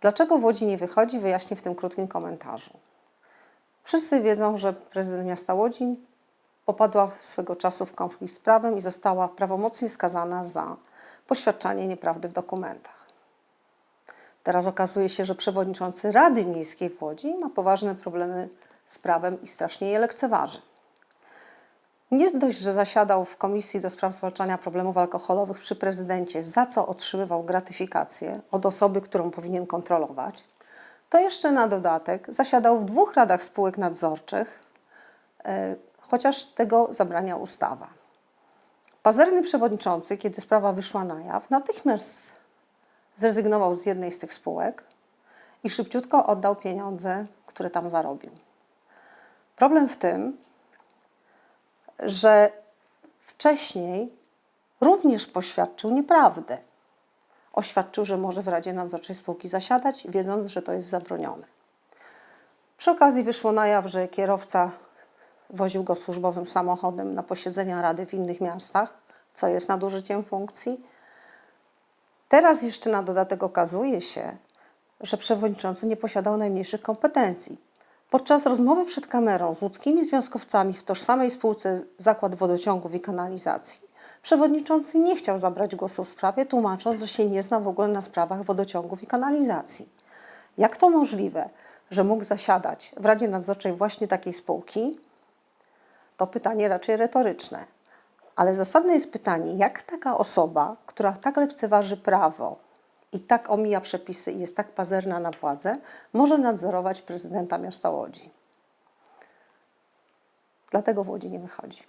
Dlaczego w Łodzi nie wychodzi, wyjaśnię w tym krótkim komentarzu. Wszyscy wiedzą, że prezydent miasta Łodzi popadła swego czasu w konflikt z prawem i została prawomocnie skazana za poświadczanie nieprawdy w dokumentach. Teraz okazuje się, że przewodniczący Rady Miejskiej w Łodzi ma poważne problemy z prawem i strasznie je lekceważy. Nie dość, że zasiadał w Komisji do Spraw Zwalczania Problemów Alkoholowych przy prezydencie, za co otrzymywał gratyfikację od osoby, którą powinien kontrolować, to jeszcze na dodatek zasiadał w dwóch radach spółek nadzorczych, e, chociaż tego zabrania ustawa. Pazerny przewodniczący, kiedy sprawa wyszła na jaw, natychmiast zrezygnował z jednej z tych spółek i szybciutko oddał pieniądze, które tam zarobił. Problem w tym, że wcześniej również poświadczył nieprawdę. Oświadczył, że może w Radzie Nadzorczej spółki zasiadać, wiedząc, że to jest zabronione. Przy okazji wyszło na jaw, że kierowca woził go służbowym samochodem na posiedzenia Rady w innych miastach, co jest nadużyciem funkcji. Teraz jeszcze na dodatek okazuje się, że przewodniczący nie posiadał najmniejszych kompetencji. Podczas rozmowy przed kamerą z łódzkimi związkowcami w tożsamej spółce Zakład Wodociągów i Kanalizacji, przewodniczący nie chciał zabrać głosu w sprawie, tłumacząc, że się nie zna w ogóle na sprawach wodociągów i kanalizacji. Jak to możliwe, że mógł zasiadać w Radzie Nadzorczej właśnie takiej spółki? To pytanie raczej retoryczne. Ale zasadne jest pytanie, jak taka osoba, która tak lekceważy prawo i tak omija przepisy i jest tak pazerna na władzę, może nadzorować prezydenta miasta Łodzi. Dlatego w Łodzi nie wychodzi.